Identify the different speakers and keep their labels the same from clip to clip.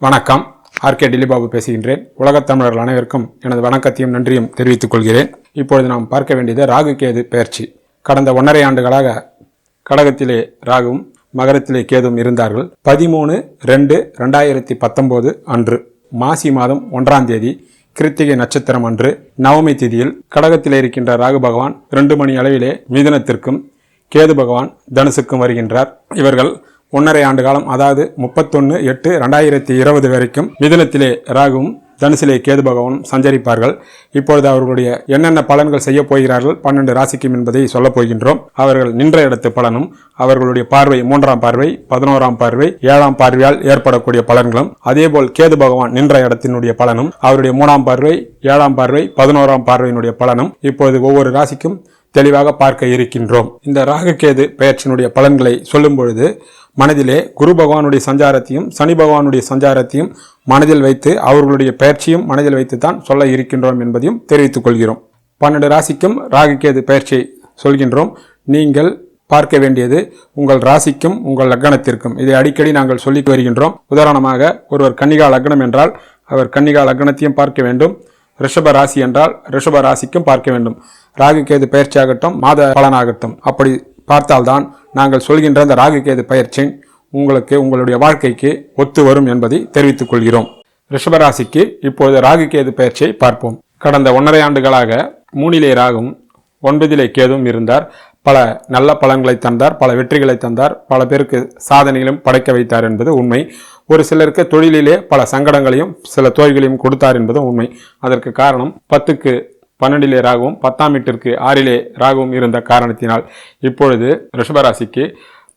Speaker 1: வணக்கம். ஆர்கே டிலிபாபு பேசுகின்றேன். உலகத் தமிழர்கள் அனைவருக்கும் எனது வணக்கத்தையும் நன்றியும் தெரிவித்துக் கொள்கிறேன். இப்பொழுது நாம் பார்க்க வேண்டியது ராகு கேது பெயர்ச்சி கடந்த ஒன்றரை ஆண்டுகளாக கடகத்திலே ராகுவும் மகரத்திலே கேதும் இருந்தார்கள். பதிமூணு ரெண்டு ரெண்டாயிரத்தி பத்தொம்போது அன்று மாசி மாதம் ஒன்றாம் தேதி கிருத்திகை நட்சத்திரம் அன்று நவமி திதியில் கடகத்திலே இருக்கின்ற ராகு பகவான் ரெண்டு மணி அளவிலே மிதனத்திற்கும் கேது பகவான் தனுசுக்கும் வருகின்றார். இவர்கள் ஒன்றரை ஆண்டு காலம் அதாவது முப்பத்தொன்று எட்டு ரெண்டாயிரத்தி இருபது வரைக்கும் மிதுனத்திலே ராகுவும் தனுசிலே கேது பகவானும் சஞ்சரிப்பார்கள். இப்பொழுது அவர்களுடைய என்னென்ன பலன்கள் செய்ய போகிறார்கள் பன்னெண்டு ராசிக்கும் என்பதை சொல்லப் போகின்றோம். அவர்கள் நின்ற இடத்து பலனும் அவர்களுடைய பார்வை மூன்றாம் பார்வை பதினோராம் பார்வை ஏழாம் பார்வையால் ஏற்படக்கூடிய பலன்களும் அதேபோல் கேது பகவான் நின்ற இடத்தினுடைய பலனும் அவருடைய மூணாம் பார்வை ஏழாம் பார்வை பதினோராம் பார்வையினுடைய பலனும் இப்பொழுது ஒவ்வொரு ராசிக்கும் தெளிவாக பார்க்க இருக்கின்றோம். இந்த ராகுகேது பெயர்ச்சியினுடைய பலன்களை சொல்லும் பொழுது மனதிலே குரு பகவானுடைய சஞ்சாரத்தையும் சனி பகவானுடைய சஞ்சாரத்தையும் மனதில் வைத்து அவர்களுடைய பெயர்ச்சியும் மனதில் வைத்து தான் சொல்ல இருக்கின்றோம் என்பதையும் தெரிவித்துக் கொள்கிறோம். பன்னெண்டு ராசிக்கும் ராகுகேது பெயர்ச்சியை சொல்கின்றோம். நீங்கள் பார்க்க வேண்டியது உங்கள் ராசிக்கும் உங்கள் லக்னத்திற்கும். இதை அடிக்கடி நாங்கள் சொல்லி வருகின்றோம். உதாரணமாக ஒருவர் கன்னிகா லக்னம் என்றால் அவர் கன்னிகா லக்னத்தையும் பார்க்க வேண்டும். ரிஷப ராசி என்றால் ரிஷப ராசிக்கும் பார்க்க வேண்டும். ராகு கேது பயிற்சியாகட்டும் மாத பலனாகட்டும். அப்படி பார்த்தால்தான் நாங்கள் சொல்கின்ற அந்த ராகு கேது பயிற்சி உங்களுக்கு உங்களுடைய வாழ்க்கைக்கு ஒத்து வரும் என்பதை தெரிவித்துக் கொள்கிறோம். ரிஷபராசிக்கு இப்பொழுது ராகு கேது பயிற்சியை பார்ப்போம். கடந்த ஒன்றரை ஆண்டுகளாக மூணிலே ராகும் ஒன்பதிலே கேதும் இருந்தார். பல நல்ல பலன்களை தந்தார் பல வெற்றிகளை தந்தார் பல பேருக்கு சாதனைகளும் படைக்க வைத்தார் என்பது உண்மை. ஒரு சிலருக்கு தொழிலிலே பல சங்கடங்களையும் சில தோல்விகளையும் கொடுத்தார் என்பதும் உண்மை. அதற்கு காரணம் பத்துக்கு பன்னெண்டிலே ராகுவும் பத்தாம் வீட்டிற்கு ஆறிலே ராகுவும் இருந்த காரணத்தினால் இப்பொழுது ரிஷபராசிக்கு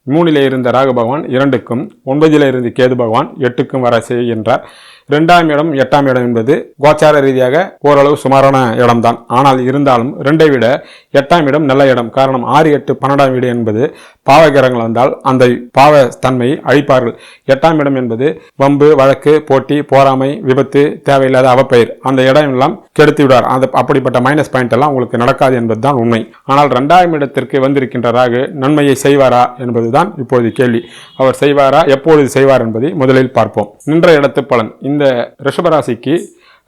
Speaker 1: மூணிலே இருந்த ராகு பகவான் இரண்டுக்கும் ஒன்பதிலே இருந்து கேது பகவான் எட்டுக்கும் வர செய்கின்றார். ரெண்டாம் இடம் எட்டாம் இடம் என்பது கோச்சார ரீதியாக ஓரளவு சுமாரான இடம்தான். ஆனால் இருந்தாலும் ரெண்டை விட எட்டாம் இடம் நல்ல இடம். காரணம் ஆறு எட்டு பன்னெண்டாம் வீடு என்பது பாவகிரகங்கள் வந்தால் அந்த பாவ தன்மையை அழிப்பார்கள். எட்டாம் இடம் என்பது வம்பு வழக்கு போட்டி போராமை விபத்து தேவையில்லாத அவப்பெயர். அந்த இடம் எல்லாம் கெடுத்து விடார். அந்த அப்படிப்பட்ட மைனஸ் பாயிண்ட் எல்லாம் உங்களுக்கு நடக்காது என்பதுதான் உண்மை. ஆனால் ரெண்டாம் இடத்திற்கு வந்திருக்கின்ற ராகு நன்மையை செய்வாரா என்பதுதான் இப்போது கேள்வி. அவர் செய்வாரா எப்பொழுது செய்வார் என்பதை முதலில் பார்ப்போம். நின்ற இடத்து பலன். இந்த இந்த ரிஷபராசிக்கு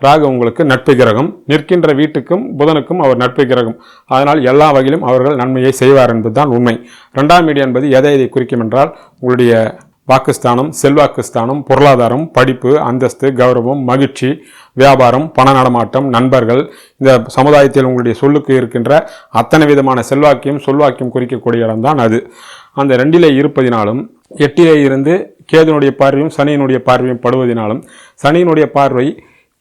Speaker 1: ராகு உங்களுக்கு நட்பு கிரகம். நிற்கின்ற வீட்டுக்கும் புதனுக்கும் அவர் நட்பு கிரகம். அதனால் எல்லா வகையிலும் அவர்கள் நன்மையை செய்வார் என்பதுதான் உண்மை. ரெண்டாம் வீடு என்பது எதை எதை குறிக்கும் என்றால் உங்களுடைய வாக்குஸ்தானம் செல்வாக்குஸ்தானம் பொருளாதாரம் படிப்பு அந்தஸ்து கௌரவம் மகிழ்ச்சி வியாபாரம் பண நடமாட்டம் நண்பர்கள். இந்த சமுதாயத்தில் உங்களுடைய சொல்லுக்கு இருக்கின்ற அத்தனை விதமான செல்வாக்கியம் சொல்வாக்கியம் குறிக்கக்கூடிய இடம்தான் அது. அந்த ரெண்டிலே இருப்பதினாலும் எட்டிலே இருந்து கேதுனுடைய பார்வையும் சனியினுடைய பார்வையும் படுவதினாலும் சனியினுடைய பார்வை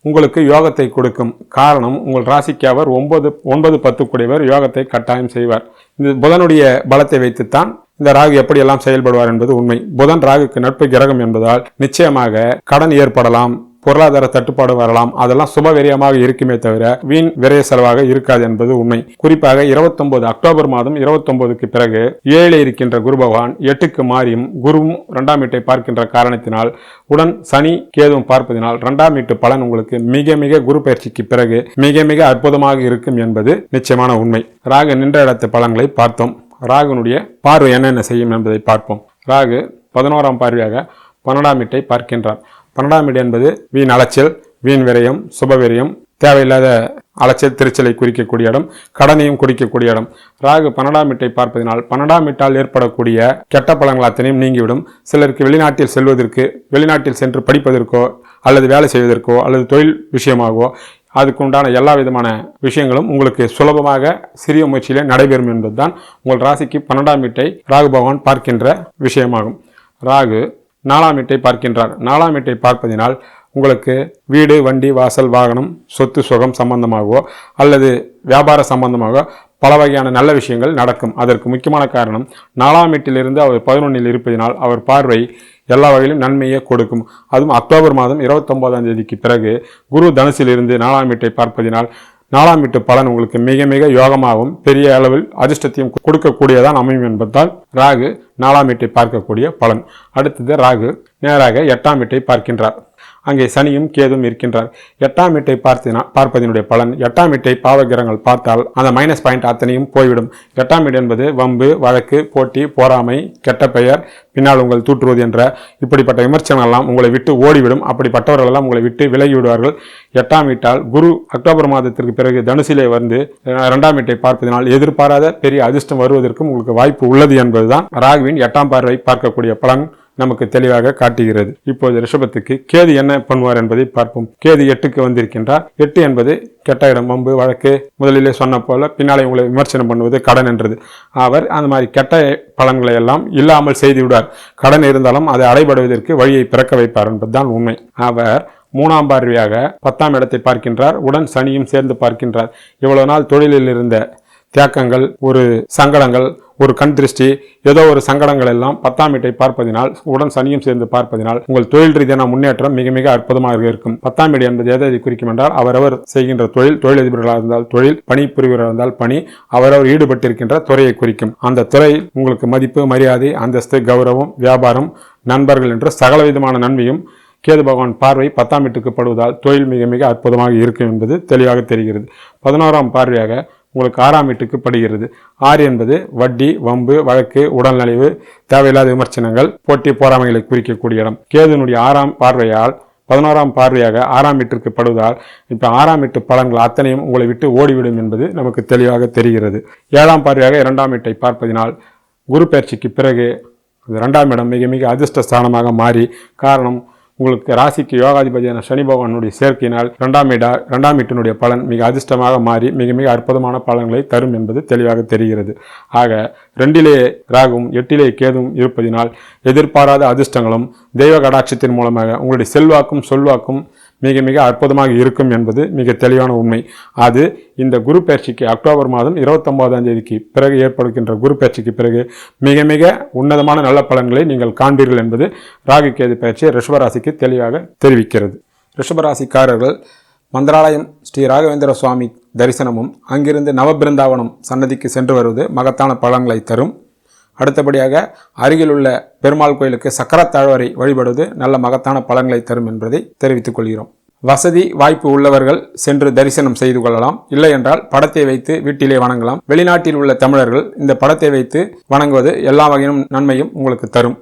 Speaker 1: உங்களுக்கு யோகத்தை கொடுக்கும். காரணம் உங்கள் ராசிக்கு அவர் ஒன்பது ஒன்பது பத்து கூடியவர் யோகத்தை கட்டாயம் செய்வார். இந்த புதனுடைய பலத்தை வைத்துத்தான் இந்த ராகு எப்படியெல்லாம் செயல்படுவார் என்பது உண்மை. புதன் ராகுக்கு நட்பு கிரகம் என்பதால் நிச்சயமாக கடன் ஏற்படலாம். பொருளாதார தட்டுப்பாடு வரலாம். அதெல்லாம் சுபவெரியமாக இருக்குமே தவிர வீண் விரைய செலவாக இருக்காது என்பது உண்மை. குறிப்பாக 29 அக்டோபர் மாதம் 29க்கு பிறகு ஏழு இருக்கின்ற குரு பகவான் எட்டுக்கு மாறியும் குருவும் இரண்டாம் வீட்டை பார்க்கின்ற காரணத்தினால் உடன் சனி கேதுவும் பார்ப்பதினால் இரண்டாம் வீட்டு பலன் உங்களுக்கு மிக மிக குரு பயிற்சிக்கு பிறகு மிக மிக அற்புதமாக இருக்கும் என்பது நிச்சயமான உண்மை. ராகு நின்ற இடத்து பலன்களை பார்த்தோம். ராகுனுடைய பார்வை என்னென்ன செய்யும் என்பதை பார்ப்போம். ராகு பதினோராம் பார்வையாக பன்னெண்டாம் வீட்டை பார்க்கின்றார் பன்னெண்டாம் வீடு என்பது வீண் அலைச்சல் வீண் விரயம் சுபவிரயம் தேவையில்லாத அலைச்சல் திருச்சலை குறிக்கக்கூடிய இடம் கடனையும் குறிக்கக்கூடிய இடம். ராகு பன்னெண்டாம் வீட்டை பார்ப்பதினால் பன்னெண்டாம் வீட்டால் ஏற்படக்கூடிய கெட்ட பழங்கள் அத்தனையும் நீங்கிவிடும். சிலருக்கு வெளிநாட்டில் செல்வதற்கு வெளிநாட்டில் சென்று படிப்பதற்கோ அல்லது வேலை செய்வதற்கோ அல்லது தொழில் விஷயமாகவோ அதுக்கு உண்டான எல்லா விதமான விஷயங்களும் உங்களுக்கு சுலபமாக சிறிய முயற்சியிலே நடைபெறும் என்பதுதான் உங்கள் ராசிக்கு பன்னெண்டாம் வீட்டை ராகு பகவான் பார்க்கின்ற விஷயமாகும். ராகு நாலாம் வீட்டை பார்க்கின்றார். நாலாம் வீட்டை பார்ப்பதினால் உங்களுக்கு வீடு வண்டி வாசல் வாகனம் சொத்து சுகம் சம்பந்தமாகவோ அல்லது வியாபார சம்பந்தமாக பல வகையான நல்ல விஷயங்கள் நடக்கும். அதற்கு முக்கியமான காரணம் நாலாம் வீட்டிலிருந்து அவர் பதினொன்றில் இருப்பதினால் அவர் பார்வை எல்லா வகையிலும் நன்மையை கொடுக்கும். அதுவும் அக்டோபர் மாதம் இருபத்தொன்பதாம் தேதிக்கு பிறகு குரு தனுசிலிருந்து நாலாம் வீட்டை பார்ப்பதினால் நாலாம் வீட்டு பலன் உங்களுக்கு மிக மிக யோகமாகவும் பெரிய அளவில் அதிர்ஷ்டத்தையும் கொடுக்கக்கூடியதான் அமையும் என்பதால் ராகு நாலாம் வீட்டை பார்க்கக்கூடிய பலன். அடுத்தது ராகு நேராக எட்டாம் வீட்டை பார்க்கின்றார். அங்கே சனியும் கேதும் இருக்கின்றார். எட்டாம் வீட்டை பார்த்தினா பார்ப்பதனுடைய பலன் எட்டாம் வீட்டை பாவகிரகங்கள் பார்த்தால் அந்த மைனஸ் பாயிண்ட் அத்தனையும் போய்விடும். எட்டாம் வீடு என்பது வம்பு வழக்கு போட்டி போராமை கெட்ட பெயர் பின்னால் உங்கள் தூற்றுவது என்ற இப்படிப்பட்ட விமர்சனங்கள்லாம் உங்களை விட்டு ஓடிவிடும். அப்படிப்பட்டவர்கள் எல்லாம் உங்களை விட்டு விலகி விடுவார்கள் எட்டாம் வீட்டால் குரு அக்டோபர் மாதத்திற்கு பிறகு தனுசிலே வந்து இரண்டாம் வீட்டை பார்ப்பதனால் எதிர்பாராத பெரிய அதிர்ஷ்டம் வருவதற்கும் உங்களுக்கு வாய்ப்பு உள்ளது என்பதுதான் ராகுவின் எட்டாம் பார்வை பார்க்கக்கூடிய பலன். நமக்கு தெளிவாக காட்டுகிறது. இப்போது ரிஷபத்துக்கு கேது என்ன பண்ணுவார் என்பதை பார்ப்போம். கேது எட்டுக்கு வந்திருக்கின்றார். எட்டு என்பது கெட்ட இடம் வம்பு வழக்கு. முதலிலே சொன்ன போல பின்னாலே உங்களை விமர்சனம் பண்ணுவது கடன் என்றது. அவர் அந்த மாதிரி கெட்ட பலன்களை எல்லாம் இல்லாமல் செய்து விடுவார் கடன் இருந்தாலும் அதை அடைபடுவதற்கு வழியை பிறக்க வைப்பார் என்பதுதான் உண்மை. அவர் மூணாம் பார்வையாக பத்தாம் இடத்தை பார்க்கின்றார். உடன் சனியும் சேர்ந்து பார்க்கின்றார். இவ்வளவு நாள் தொழிலில் இருந்த தியாக்கங்கள் ஒரு சங்கடங்கள் ஒரு கண் திருஷ்டி ஏதோ ஒரு சங்கடங்கள் எல்லாம் பத்தாம் வீட்டை பார்ப்பதினால் உடன் சனியும் சேர்ந்து பார்ப்பதினால் உங்கள் தொழில் ரீதியான முன்னேற்றம் மிக மிக அற்புதமாக இருக்கும். பத்தாம் வீடு என்பது எதை குறிக்கும் என்றால் அவரவர் செய்கின்ற தொழில் தொழிலதிபர்களாக இருந்தால் தொழில் பணி புரிவராக இருந்தால் பணி அவரவர் ஈடுபட்டிருக்கின்ற துறையை குறிக்கும். அந்த துறை உங்களுக்கு மதிப்பு மரியாதை அந்தஸ்து கௌரவம் வியாபாரம் நண்பர்கள் என்று சகலவிதமான நன்மையும் கேது பகவான் பார்வை பத்தாம் வீட்டுக்கு படுவதால் தொழில் மிக மிக அற்புதமாக இருக்கும் என்பது தெளிவாக தெரிகிறது. பதினோராம் பார்வையாக உங்களுக்கு ஆறாம் வீட்டுக்கு படுகிறது. ஆறு என்பது வட்டி வம்பு வழக்கு உடல்நலிவு தேவையில்லாத விமர்சனங்கள் போட்டி போராமைகளை குறிக்கக்கூடிய இடம். கேதுனுடைய ஆறாம் பார்வையால் பதினோராம் பார்வையாக ஆறாம் வீட்டிற்கு படுவதால் இப்போ ஆறாம் வீட்டு பலன்கள் அத்தனையும் உங்களை விட்டு ஓடிவிடும் என்பது நமக்கு தெளிவாக தெரிகிறது. ஏழாம் பார்வையாக இரண்டாம் வீட்டை பார்ப்பதினால் குரு பயிற்சிக்கு பிறகு அந்த ரெண்டாம் இடம் மிக மிக அதிர்ஷ்ட ஸ்தானமாக மாறி காரணம் உங்களுக்கு ராசிக்கு யோகாதிபதியான சனி பகவானுடைய சேர்க்கையினால் இரண்டாம் வீடா இரண்டாம் வீட்டினுடைய பலன் மிக அதிர்ஷ்டமாக மாறி மிக மிக அற்புதமான பலன்களை தரும் என்பது தெளிவாக தெரிகிறது. ஆக ரெண்டிலே ராகும் எட்டிலே கேதும் இருப்பதினால் எதிர்பாராத அதிர்ஷ்டங்களும் தெய்வ கடாட்சத்தின் மூலமாக உங்களுடைய செல்வாக்கும் சொல்வாக்கும் மிக மிக அற்புதமாக இருக்கும் என்பது மிக தெளிவான உண்மை. அது இந்த குரு பயிற்சிக்கு அக்டோபர் மாதம் இருபத்தொன்பதாம் தேதிக்கு பிறகு ஏற்படுகின்ற குரு பயிற்சிக்கு பிறகு மிக மிக உன்னதமான நல்ல பலன்களை நீங்கள் காண்பீர்கள் என்பது ராகு கேது பயிற்சி ரிஷபராசிக்கு தெளிவாக தெரிவிக்கிறது. ரிஷபராசிக்காரர்கள் மந்திராலயம் ஸ்ரீ ராகவேந்திர சுவாமி தரிசனமும் அங்கிருந்து நவபிருந்தாவனம் சன்னதிக்கு சென்று வருவது மகத்தான பலன்களை தரும். அடுத்தபடியாக அருகிலுள்ள பெருமாள் கோயிலுக்கு சக்கரத்தாழ்வரை வழிபடுவது நல்ல மகத்தான பலன்களை தரும் என்பதை தெரிவித்துக் கொள்கிறோம். வசதி வாய்ப்பு உள்ளவர்கள் சென்று தரிசனம் செய்து கொள்ளலாம். இல்லை என்றால் படத்தை வைத்து வீட்டிலே வணங்கலாம். வெளிநாட்டில் உள்ள தமிழர்கள் இந்த படத்தை வைத்து வணங்குவது எல்லா வகையிலும் நன்மையும் உங்களுக்கு தரும்.